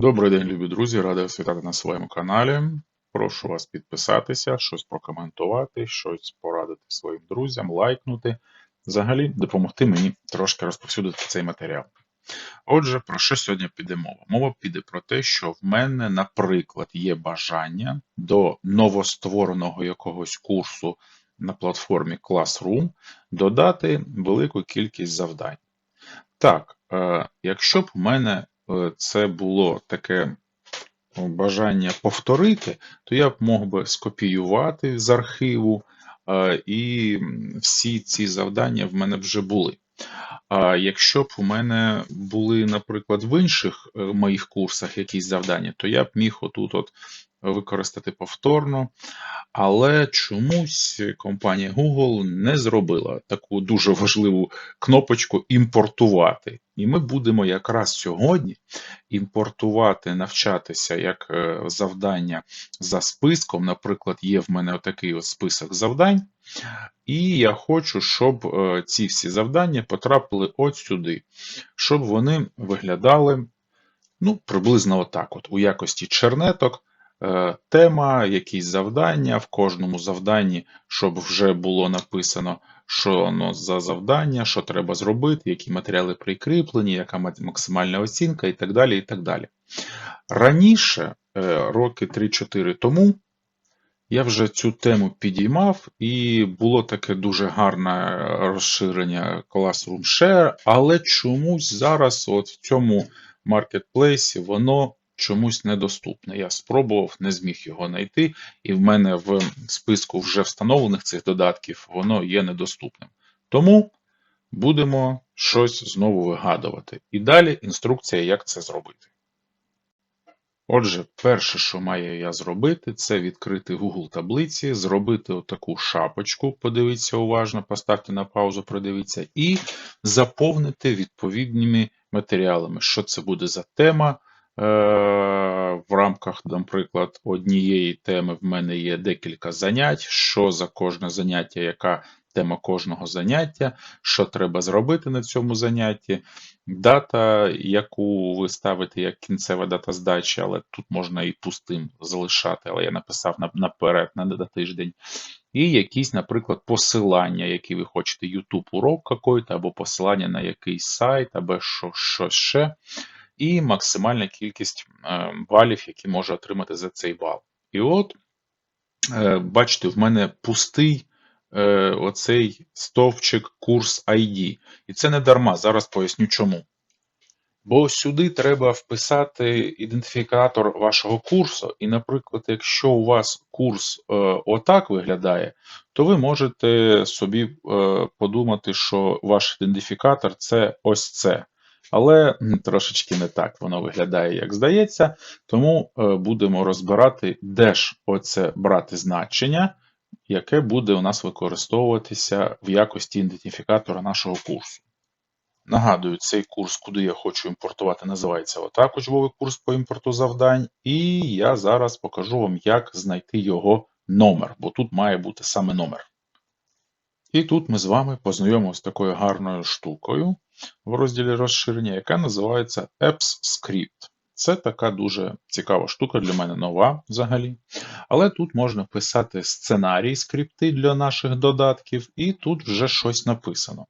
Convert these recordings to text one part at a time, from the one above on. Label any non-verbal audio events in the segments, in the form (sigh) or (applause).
Добрий день, любі друзі! Радий вас вітати на своєму каналі. Прошу вас підписатися, щось прокоментувати, щось порадити своїм друзям, лайкнути, взагалі допомогти мені трошки розповсюдити цей матеріал. Отже, про що сьогодні піде мова? Мова піде про те, що в мене, наприклад, є бажання до новоствореного якогось курсу на платформі Classroom додати велику кількість завдань. Так, е, якщо б в мене це було таке бажання повторити, то я б мог би скопіювати з архіву, е, і всі ці завдання в мене вже були. А якщо б у мене були, наприклад, в інших е, моїх курсах якісь завдання, то я б міг отут от використати повторно. Але чомусь компанія Google не зробила таку дуже важливу кнопочку імпортувати. І ми будемо якраз сьогодні імпортувати, навчатися як е, завдання за списком. Наприклад, є в мене отакий от список завдань. І я хочу, щоб е, ці всі завдання потрапили от сюди, щоб вони виглядали ну, приблизно отак: от, у якості чернеток. Е, тема, якісь завдання в кожному завданні, щоб вже було написано, що воно за завдання, що треба зробити, які матеріали прикріплені, яка максимальна оцінка і так далі. і так далі. Раніше, е, роки 3-4 тому, я вже цю тему підіймав, і було таке дуже гарне розширення Classroom Share, але чомусь зараз от в цьому маркетплейсі воно чомусь недоступне. Я спробував, не зміг його знайти, і в мене в списку вже встановлених цих додатків воно є недоступним. Тому будемо щось знову вигадувати. І далі інструкція, як це зробити. Отже, перше, що маю я зробити, це відкрити Google таблиці, зробити отаку шапочку, подивіться уважно, поставте на паузу, продивіться, і заповнити відповідними матеріалами, що це буде за тема, в рамках, наприклад, однієї теми в мене є декілька занять, що за кожне заняття, яка тема кожного заняття, що треба зробити на цьому занятті, дата, яку ви ставите як кінцева дата здачі, але тут можна і пустим залишати, але я написав наперед на тиждень. І якісь, наприклад, посилання, які ви хочете, YouTube урок какой-то, або посилання на якийсь сайт, або щось ще і максимальна кількість е, балів, які може отримати за цей бал. І от, е, бачите, в мене пустий е, оцей стовпчик курс ID. І це не дарма, зараз поясню чому. Бо сюди треба вписати ідентифікатор вашого курсу, і, наприклад, якщо у вас курс е, отак виглядає, то ви можете собі е, подумати, що ваш ідентифікатор це ось це. Але трошечки не так воно виглядає, як здається. Тому е, будемо розбирати, де ж оце брати значення, яке буде у нас використовуватися в якості ідентифікатора нашого курсу. Нагадую, цей курс, куди я хочу імпортувати, називається отак учбовий курс по імпорту завдань. І я зараз покажу вам, як знайти його номер, бо тут має бути саме номер. І тут ми з вами познайомимося з такою гарною штукою в розділі розширення, яка називається Apps Script. Це така дуже цікава штука для мене нова взагалі. Але тут можна писати сценарій, скрипти для наших додатків, і тут вже щось написано.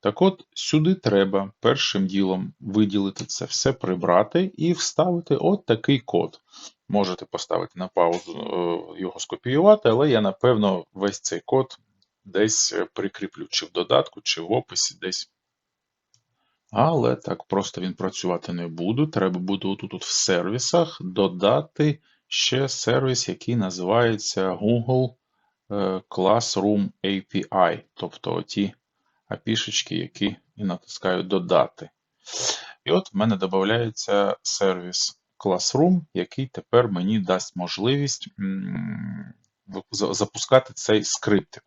Так от, сюди треба першим ділом виділити це все, прибрати і вставити от такий код. Можете поставити на паузу е, його скопіювати, але я, напевно, весь цей код десь прикріплю, чи в додатку, чи в описі десь. Але так просто він працювати не буде. Треба буде тут в сервісах додати ще сервіс, який називається Google е, Classroom API. Тобто ті апішечки, які і натискаю додати. І от в мене додається сервіс Classroom, який тепер мені дасть можливість запускати цей скриптик.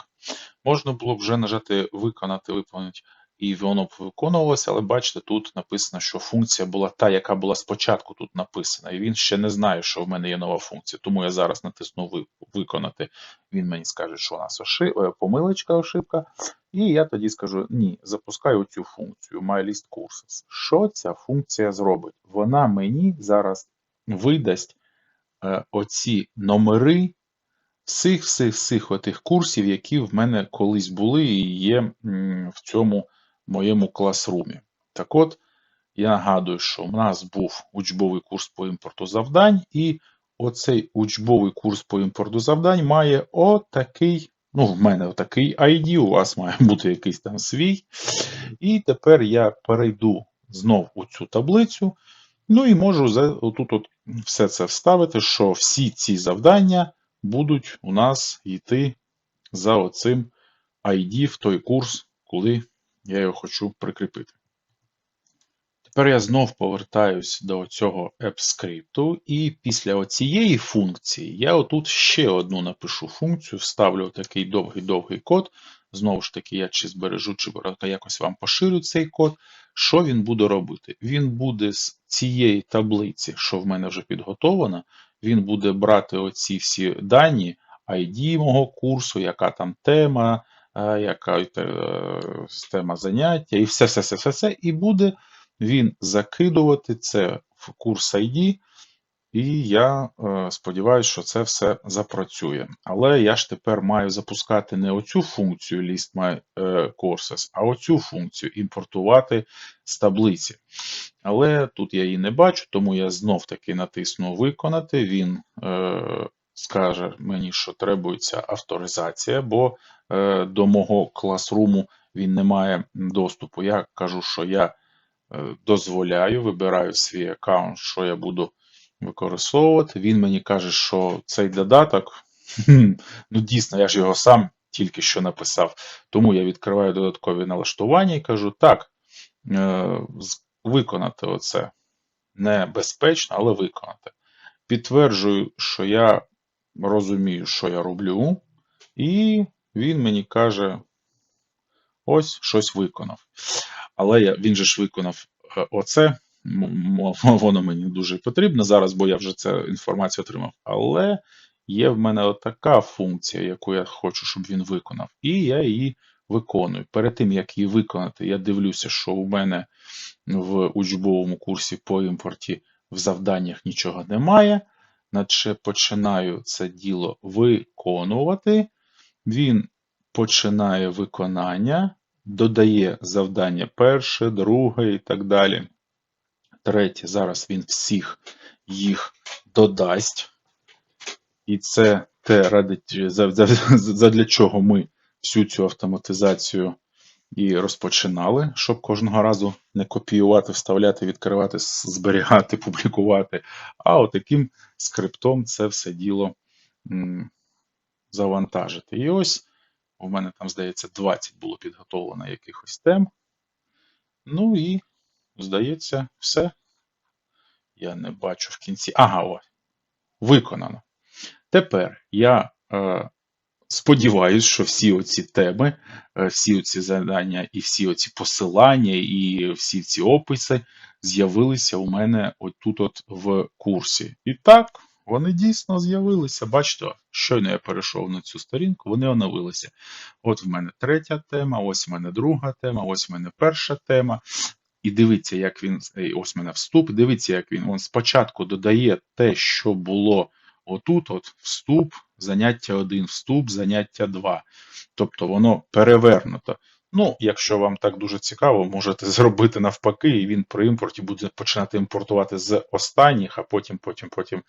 Можна було вже нажати Виконати, виповнити і воно виконувалося, але бачите, тут написано, що функція була та, яка була спочатку тут написана, і він ще не знає, що в мене є нова функція. Тому я зараз натисну виконати. Він мені скаже, що у нас оши... е, помилочка, ошибка. І я тоді скажу: ні, запускаю цю функцію MyList. Що ця функція зробить? Вона мені зараз видасть е, оці номери всіх всіх всіх отих курсів, які в мене колись були і є в цьому моєму класрумі. Так от, я нагадую, що в нас був учбовий курс по імпорту завдань, і оцей учбовий курс по імпорту завдань має отакий, ну, в мене отакий ID, у вас має (laughs) бути якийсь там свій. І тепер я перейду знов у цю таблицю. Ну і можу отут от все це вставити, що всі ці завдання будуть у нас йти за оцим ID в той курс, коли я його хочу прикріпити. Тепер я знов повертаюсь до цього AppScript, і після оцієї функції я отут ще одну напишу функцію, вставлю такий довгий-довгий код. Знову ж таки, я чи збережу, чи якось вам поширю цей код. Що він буде робити? Він буде з цієї таблиці, що в мене вже підготовлено, він буде брати оці всі дані, ID мого курсу, яка там тема, яка е, тема заняття, і все, все, все, все, все, і буде він закидувати це в курс ID, і я е, сподіваюся, що це все запрацює. Але я ж тепер маю запускати не оцю функцію list my е, courses, а оцю функцію імпортувати з таблиці. Але тут я її не бачу, тому я знов таки натисну виконати. Він е, скаже мені, що требується авторизація, бо е, до мого класруму він не має доступу. Я кажу, що я е, дозволяю, вибираю свій аккаунт, що я буду використовувати. Він мені каже, що цей додаток, (laughs) ну дійсно, я ж його сам тільки що написав. Тому я відкриваю додаткові налаштування і кажу, так, е, виконати оце небезпечно, але виконати. Підтверджую, що я розумію, що я роблю, і він мені каже: ось щось виконав. Але я, він же ж виконав е, оце. (laughs) Воно мені дуже потрібно зараз, бо я вже цю інформацію отримав. Але є в мене отака функція, яку я хочу, щоб він виконав, і я її виконую. Перед тим, як її виконати, я дивлюся, що у мене в учбовому курсі по імпорті в завданнях нічого немає. Наче починаю це діло виконувати. Він починає виконання, додає завдання перше, друге і так далі. Третє, зараз він всіх їх додасть. І це те, ради за- за- задля чого ми всю цю автоматизацію і розпочинали, щоб кожного разу не копіювати, вставляти, відкривати, зберігати, (laughs) публікувати. А отаким скриптом це все діло завантажити. І ось у мене там, здається, 20 було підготовлено якихось тем. Ну і, здається, все. Я не бачу в кінці. Ага, ось. Виконано. Тепер я е, сподіваюся, що всі оці теми, е, всі оці завдання і всі оці посилання, і всі ці описи з'явилися у мене отут от в курсі. І так, вони дійсно з'явилися. Бачите, щойно я перейшов на цю сторінку, вони оновилися. От в мене третя тема, ось в мене друга тема, ось в мене перша тема. І дивіться, як він, ось в мене вступ, дивіться, як він, він спочатку додає те, що було отут, от вступ, заняття 1, вступ, заняття 2. Тобто воно перевернуто. Ну, якщо вам так дуже цікаво, можете (laughs) зробити навпаки, і він при імпорті буде починати імпортувати з останніх, а потім, потім, потім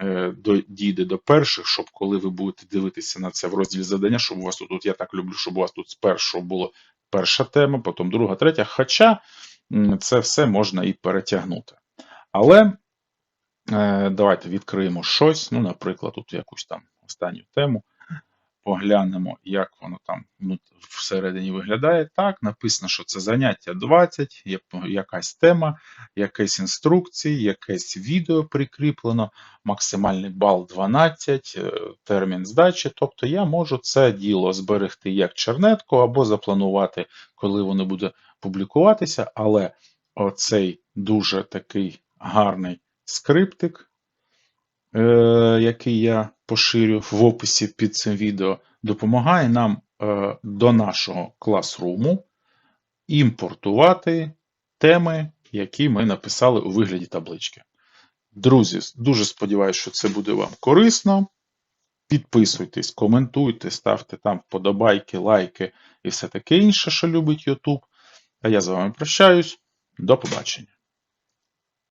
е, до, дійде до перших, щоб коли ви будете дивитися на це в розділі завдання, щоб у вас тут, тут я так люблю, щоб у вас тут спершу було перша тема, потім друга, третя. Хоча це все можна і перетягнути. Але е, давайте відкриємо щось, ну, наприклад, тут якусь там останню тему. поглянемо, як воно там ну, всередині виглядає. Так, написано, що це заняття 20, є якась тема, якась інструкції, якесь відео прикріплено, максимальний бал 12, е, термін здачі. Тобто я можу це діло зберегти як чернетку або запланувати, коли воно буде публікуватися, але оцей дуже такий гарний скриптик, який я поширю в описі під цим відео, допомагає нам е, до нашого класруму імпортувати теми, які ми написали у вигляді таблички. Друзі, дуже сподіваюся, що це буде вам корисно. Підписуйтесь, коментуйте, ставте там вподобайки, лайки і все таке інше, що любить YouTube. А я з вами прощаюсь. До побачення.